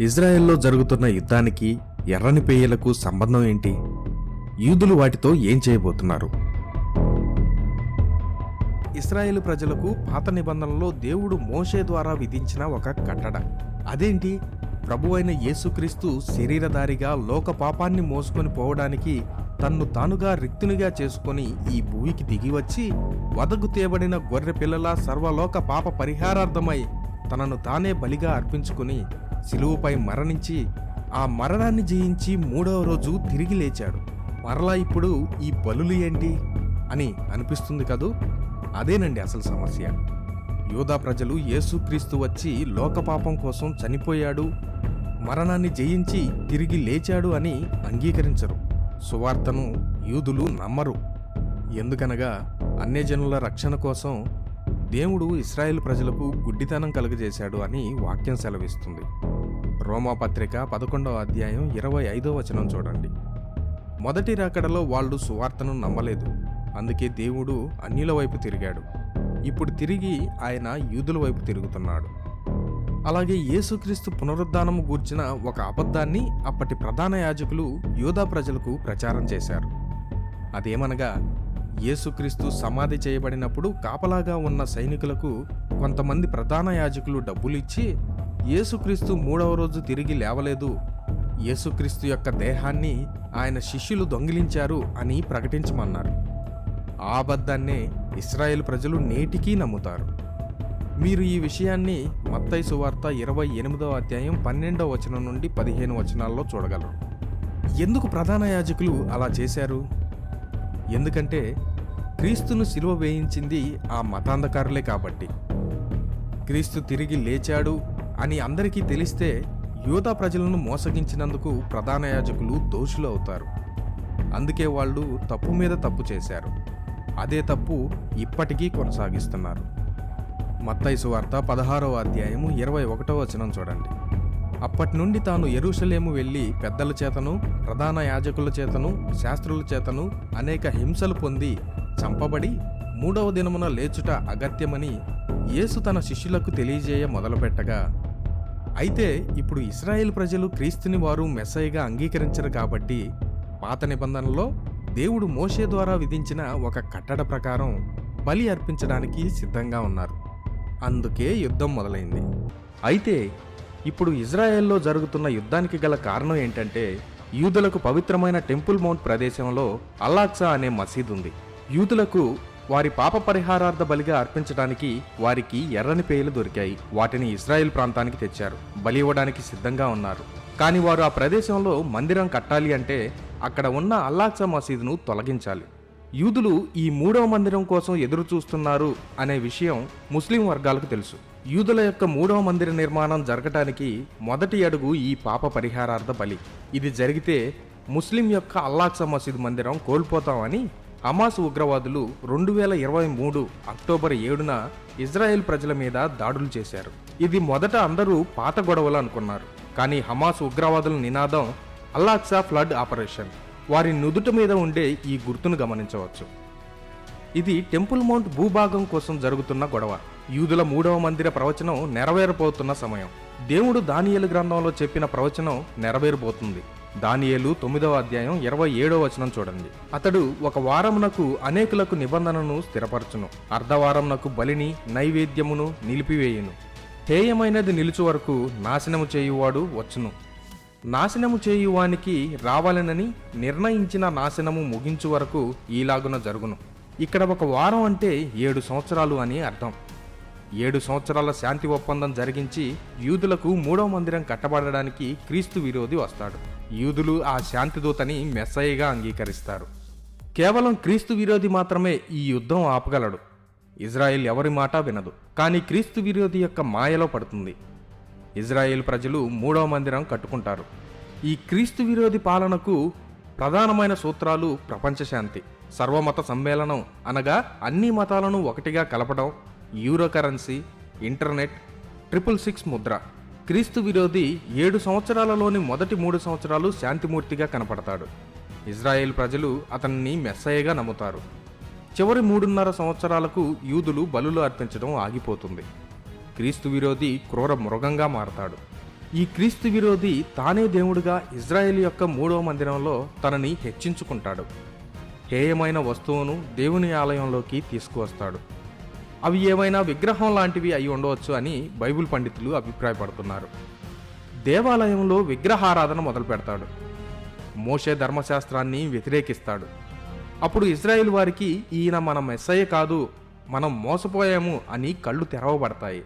ఇజ్రాయెల్లో జరుగుతున్న యుద్ధానికి ఎర్రని పేయలకు సంబంధం ఏంటి? యూదులు వాటితో ఏం చేయబోతున్నారు? ఇస్రాయేల్ ప్రజలకు పాత నిబంధనలో దేవుడు మోషే ద్వారా విధించిన ఒక కట్టడ. అదేంటి? ప్రభువైన యేసుక్రీస్తు శరీరధారిగా లోక పాపాన్ని మోసుకొని పోవడానికి తన్ను తానుగా రిక్తునిగా చేసుకొని ఈ భూమికి దిగి వచ్చి వదకు తేబడిన గొర్రె పిల్లల సర్వలోక పాప పరిహారార్థమై తనను తానే బలిగా అర్పించుకుని శిలువుపై మరణించి ఆ మరణాన్ని జయించి మూడవ రోజు తిరిగి లేచాడు. మరలా ఇప్పుడు ఈ బలులు ఏంటి? అని అనిపిస్తుంది కదూ? అదేనండి అసలు సమస్య. యూదా ప్రజలు యేసుక్రీస్తు వచ్చి లోకపాపం కోసం చనిపోయాడు మరణాన్ని జయించి తిరిగి లేచాడు అని అంగీకరించరు. సువార్తను యూదులు నమ్మరు. ఎందుకనగా అన్యజనుల రక్షణ కోసం దేవుడు ఇస్రాయేల్ ప్రజలకు గుడ్డితనం కలుగజేశాడు అని వాక్యం సెలవిస్తుంది. రోమాపత్రిక పదకొండవ అధ్యాయం ఇరవై ఐదో వచనం చూడండి. మొదటి రాకడలో వాళ్ళు సువార్తను నమ్మలేదు. అందుకే దేవుడు అన్యుల వైపు తిరిగాడు. ఇప్పుడు తిరిగి ఆయన యూదుల వైపు తిరుగుతున్నాడు. అలాగే యేసుక్రీస్తు పునరుద్ధానము గూర్చిన ఒక అబద్ధాన్ని అప్పటి ప్రధాన యాజకులు యూదా ప్రజలకు ప్రచారం చేశారు. అదేమనగా యేసుక్రీస్తు సమాధి చేయబడినప్పుడు కాపలాగా ఉన్న సైనికులకు కొంతమంది ప్రధాన యాజకులు డబ్బులిచ్చి యేసుక్రీస్తు మూడవ రోజు తిరిగి లేవలేదు. యేసుక్రీస్తు యొక్క దేహాన్ని ఆయన శిష్యులు దొంగిలించారు అని ప్రకటించమన్నారు. ఆ అబద్ధాన్నే ఇస్రాయేల్ ప్రజలు నేటికీ నమ్ముతారు. మీరు ఈ విషయాన్ని మత్తై సువార్త ఇరవై ఎనిమిదవ అధ్యాయం పన్నెండవ వచనం నుండి పదిహేను వచనాల్లో చూడగలరు. ఎందుకు ప్రధాన యాజకులు అలా చేశారు? ఎందుకంటే క్రీస్తును సిలువ వేయించింది ఆ మతాంధకారులే కాబట్టి. క్రీస్తు తిరిగి లేచాడు అని అందరికీ తెలిస్తే యూదా ప్రజలను మోసగించినందుకు ప్రధాన యాజకులు దోషులు అవుతారు. అందుకే వాళ్ళు తప్పు మీద తప్పు చేశారు. అదే తప్పు ఇప్పటికీ కొనసాగిస్తున్నారు. మత్తైసు వార్త పదహారవ అధ్యాయము ఇరవై ఒకటవ వచనం చూడండి. అప్పటి నుండి తాను ఎరుషలేము వెళ్ళి పెద్దల చేతను ప్రధాన యాజకుల చేతను శాస్త్రుల చేతను అనేక హింసలు పొంది చంపబడి మూడవ దినమున లేచుట అగత్యమని యేసు తన శిష్యులకు తెలియజేయ మొదలుపెట్టగా. అయితే ఇప్పుడు ఇస్రాయేల్ ప్రజలు క్రీస్తుని వారు మెస్సైగా అంగీకరించరు కాబట్టి పాత నిబంధనలో దేవుడు మోషే ద్వారా విధించిన ఒక కట్టడ ప్రకారం బలి అర్పించడానికి సిద్ధంగా ఉన్నారు. అందుకే యుద్ధం మొదలైంది. అయితే ఇప్పుడు ఇజ్రాయెల్లో జరుగుతున్న యుద్ధానికి గల కారణం ఏంటంటే యూదులకు పవిత్రమైన టెంపుల్ మౌంట్ ప్రదేశంలో అల్లాక్సా అనే మసీద్ ఉంది. యూదులకు వారి పాప పరిహారార్థ బలిగా అర్పించడానికి వారికి ఎర్రని పేయలు దొరికాయి. వాటిని ఇజ్రాయెల్ ప్రాంతానికి తెచ్చారు. బలి ఇవ్వడానికి సిద్ధంగా ఉన్నారు. కానీ వారు ఆ ప్రదేశంలో మందిరం కట్టాలి అంటే అక్కడ ఉన్న అల్లాక్సా మసీదును తొలగించాలి. యూదులు ఈ మూడవ మందిరం కోసం ఎదురు చూస్తున్నారు అనే విషయం ముస్లిం వర్గాలకు తెలుసు. యూదుల యొక్క మూడవ మందిర నిర్మాణం జరగటానికి మొదటి అడుగు ఈ పాప పరిహారార్థ బలి. ఇది జరిగితే ముస్లిం యొక్క అల్లాక్సా మసీద్ మందిరం కోల్పోతామని హమాస్ ఉగ్రవాదులు రెండు వేల ఇరవై మూడు అక్టోబర్ ఏడున ఇజ్రాయెల్ ప్రజల మీద దాడులు చేశారు. ఇది మొదట అందరూ పాత గొడవలు అనుకున్నారు. కానీ హమాస్ ఉగ్రవాదుల నినాదం అల్లాక్సా ఫ్లడ్ ఆపరేషన్. వారి నుదుట మీద ఉండే ఈ గుర్తును గమనించవచ్చు. ఇది టెంపుల్ మౌంట్ భూభాగం కోసం జరుగుతున్న గొడవ. యూదుల మూడవ మందిర ప్రవచనం నెరవేరబోతున్న సమయం. దేవుడు దానియలు గ్రంథంలో చెప్పిన ప్రవచనం నెరవేరబోతుంది. దానియేలు తొమ్మిదవ అధ్యాయం ఇరవై ఏడవ వచనం చూడండి. అతడు ఒక వారమునకు అనేకులకు నిబంధనను స్థిరపరచును. అర్ధవారమునకు బలిని నైవేద్యమును నిలిపివేయును. హేయమైనది నిలుచు వరకు నాశనము చేయువాడు వచ్చును. నాశనము చేయువానికి రావాలనని నిర్ణయించిన నాశనము ముగించు వరకు ఈలాగున జరుగును. ఇక్కడ ఒక వారం అంటే ఏడు సంవత్సరాలు అని అర్థం. ఏడు సంవత్సరాల శాంతి ఒప్పందం జరిగించి యూదులకు మూడో మందిరం కట్టబడడానికి క్రీస్తు విరోధి వస్తాడు. యూదులు ఆ శాంతిదూతని మెస్సయ్యగా అంగీకరిస్తారు. కేవలం క్రీస్తు విరోధి మాత్రమే ఈ యుద్ధం ఆపగలడు. ఇజ్రాయెల్ ఎవరి మాట వినదు కానీ క్రీస్తు విరోధి యొక్క మాయలో పడుతుంది. ఇజ్రాయెల్ ప్రజలు మూడవ మందిరం కట్టుకుంటారు. ఈ క్రీస్తు విరోధి పాలనకు ప్రధానమైన సూత్రాలు ప్రపంచ శాంతి. సర్వమత సమ్మేళనం అనగా అన్ని మతాలను ఒకటిగా కలపడం euro currency internet triple six Mudra. క్రీస్తు విరోధి ఏడు సంవత్సరాలలోని మొదటి మూడు సంవత్సరాలు శాంతిమూర్తిగా కనపడతాడు. ఇజ్రాయేల్ ప్రజలు అతన్ని మెస్సయ్యగా నమ్ముతారు. చివరి మూడున్నర సంవత్సరాలకు యూదులు బలులు అర్పించడం ఆగిపోతుంది. క్రీస్తు విరోధి క్రూర మృగంగా మారతాడు. ఈ క్రీస్తు విరోధి తానే దేవుడుగా ఇజ్రాయెల్ యొక్క మూడవ మందిరంలో తనని హెచ్చించుకుంటాడు. హేయమైన వస్తువును దేవుని ఆలయంలోకి తీసుకువస్తాడు. అవి ఏమైనా విగ్రహం లాంటివి అయి ఉండవచ్చు అని బైబిల్ పండితులు అభిప్రాయపడుతున్నారు. దేవాలయంలో విగ్రహారాధన మొదలు పెడతాడు మోషే ధర్మశాస్త్రాన్ని వ్యతిరేకిస్తాడు. అప్పుడు ఇజ్రాయిల్ వారికి ఈయన మన మెస్సయ్య కాదు మనం మోసపోయాము అని కళ్ళు తెరవబడతాయి.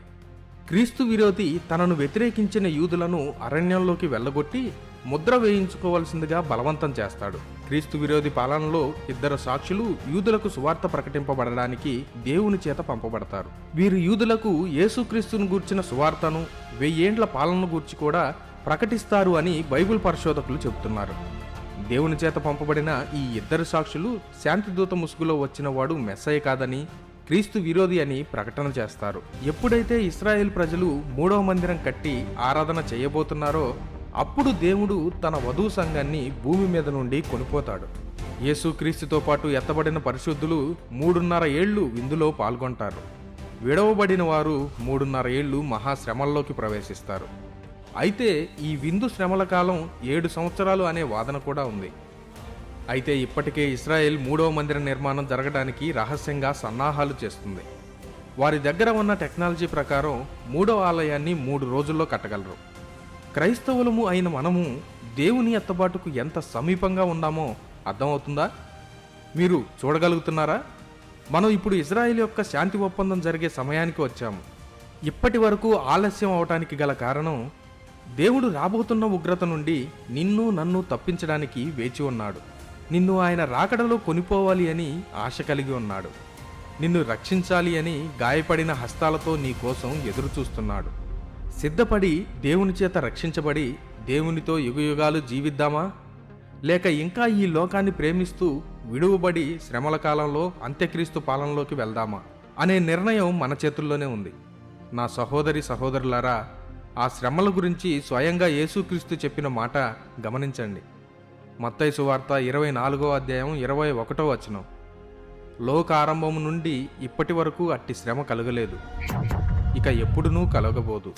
క్రీస్తు విరోధి తనను వ్యతిరేకించిన యూదులను అరణ్యంలోకి వెళ్ళగొట్టి ముద్ర వేయించుకోవలసిందిగా బలవంతం చేస్తాడు. క్రీస్తు విరోధి పాలనలో ఇద్దరు సాక్షులు యూదులకు సువార్త ప్రకటింపబడడానికి దేవుని చేత పంపబడతారు. వీరు యూదులకు యేసుక్రీస్తును గూర్చిన సువార్తను వెయ్యేండ్ల పాలనను గూర్చి కూడా ప్రకటిస్తారు అని బైబిల్ పరిశోధకులు చెబుతున్నారు. దేవుని చేత పంపబడిన ఈ ఇద్దరు సాక్షులు శాంతిదూత ముసుగులో వచ్చిన వాడు మెస్సయ్య కాదని క్రీస్తు విరోధి అని ప్రకటన చేస్తారు. ఎప్పుడైతే ఇస్రాయేల్ ప్రజలు మూడవ మందిరం కట్టి ఆరాధన చేయబోతున్నారో అప్పుడు దేవుడు తన వధువు సంఘాన్ని భూమి మీద నుండి కొనిపోతాడు. యేసుక్రీస్తుతో పాటు ఎత్తబడిన పరిశుద్ధులు మూడున్నర ఏళ్ళు విందులో పాల్గొంటారు. విడవబడిన వారు మూడున్నర ఏళ్ళు మహాశ్రమల్లోకి ప్రవేశిస్తారు. అయితే ఈ విందు శ్రమల కాలం ఏడు సంవత్సరాలు అనే వాదన కూడా ఉంది. అయితే ఇప్పటికే ఇస్రాయెల్ మూడవ మందిర నిర్మాణం జరగడానికి రహస్యంగా సన్నాహాలు చేస్తుంది. వారి దగ్గర ఉన్న టెక్నాలజీ ప్రకారం మూడవ ఆలయాన్ని మూడు రోజుల్లో కట్టగలరు. క్రైస్తవులము అయిన మనము దేవుని ఎత్తబాటుకు ఎంత సమీపంగా ఉన్నామో అర్థమవుతుందా? మీరు చూడగలుగుతున్నారా? మనం ఇప్పుడు ఇజ్రాయెల్ యొక్క శాంతి ఒప్పందం జరిగే సమయానికి వచ్చాము. ఇప్పటి వరకు ఆలస్యం అవటానికి గల కారణం దేవుడు రాబోతున్న ఉగ్రత నుండి నిన్ను నన్ను తప్పించడానికి వేచి ఉన్నాడు. నిన్ను ఆయన రాకడలో కొనిపోవాలి అని ఆశ కలిగి ఉన్నాడు. నిన్ను రక్షించాలి అని గాయపడిన హస్తాలతో నీ కోసం ఎదురుచూస్తున్నాడు. సిద్ధపడి దేవుని చేత రక్షించబడి దేవునితో యుగయుగాలు జీవిద్దామా? లేక ఇంకా ఈ లోకాన్ని ప్రేమిస్తూ విడువబడి శ్రమల కాలంలో అంత్యక్రీస్తు పాలనలోకి వెళ్దామా? అనే నిర్ణయం మన చేతుల్లోనే ఉంది. నా సహోదరి సహోదరులారా ఆ శ్రమల గురించి స్వయంగా యేసుక్రీస్తు చెప్పిన మాట గమనించండి. మత్తయి సువార్త ఇరవై నాలుగో అధ్యాయం ఇరవై ఒకటో వచనం. లోకారంభము నుండి ఇప్పటి వరకు అట్టి శ్రమ కలగలేదు. ఇక ఎప్పుడునూ కలగబోదు!